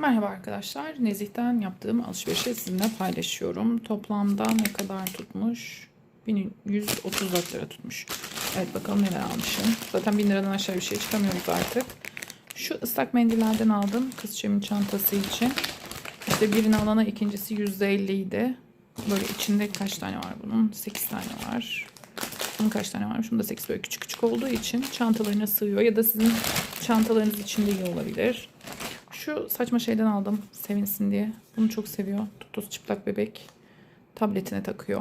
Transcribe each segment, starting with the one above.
Merhaba arkadaşlar. Nezih'ten yaptığım alışverişi sizinle paylaşıyorum. Toplamda ne kadar tutmuş? 1134 lira tutmuş. Evet bakalım neler almışım. Zaten 1000 liradan aşağı bir şey çıkamıyoruz artık. Şu ıslak mendillerden aldım kızçemin çantası için. İşte birini alana ikincisi %50 idi. Böyle içinde kaç tane var bunun? 8 tane var. Bunun kaç tane varmış? Bunda 8 böyle küçük küçük olduğu için çantalarına sığıyor. Ya da sizin çantalarınız içinde iyi olabilir. Şu saçma şeyden aldım sevinsin diye. Bunu çok seviyor. Tutus çıplak bebek tabletine takıyor.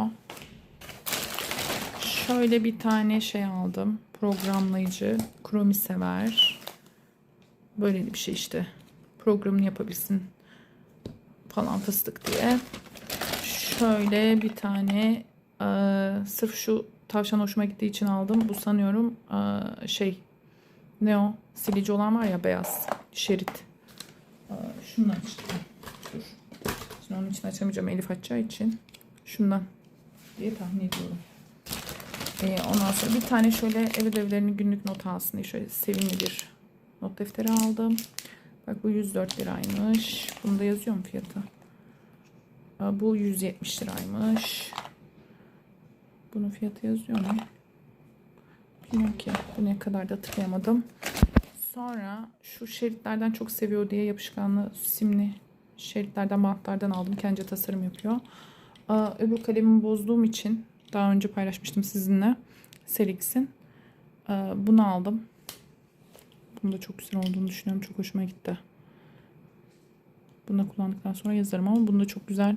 Şöyle bir tane şey aldım. Programlayıcı. Chromie sever. Böyle bir şey işte. Programını yapabilsin falan fıstık diye. Şöyle bir tane eee, sırf şu tavşan hoşuma gittiği için aldım. Bu sanıyorum eee, şey ne o? Silici olan var ya beyaz şerit. Şundan açtım. Dur. Şimdi onun için açamayacağım Elif açacağı için. Şundan diye tahmin ediyorum. Ee, ondan sonra bir tane şöyle ev ödevlerinin günlük not alsın diye şöyle sevimli bir not defteri aldım. Bak bu 104 liraymış. Bunda yazıyor mu fiyatı? Aa, Bu 170 liraymış. Bunun fiyatı yazıyor mu? Bilmiyorum ki. Bu ne kadar da hatırlayamadım. Sonra şu şeritlerden çok seviyor diye yapışkanlı simli şeritlerden bantlardan aldım. Kendi tasarım yapıyor. Öbür kalemimi bozduğum için daha önce paylaşmıştım sizinle. Serix'in. Aa, bunu aldım. Bunun da çok güzel olduğunu düşünüyorum. Çok hoşuma gitti. Bunu da kullandıktan sonra yazarım ama bunda çok güzel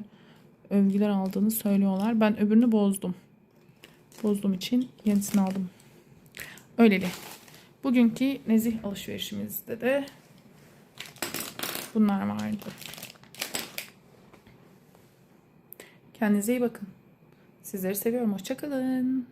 övgüler aldığını söylüyorlar. Ben öbürünü bozdum. Bozduğum için yenisini aldım. Öyleli. Bugünkü nezih alışverişimizde de bunlar vardı. Kendinize iyi bakın. Sizleri seviyorum. Hoşçakalın.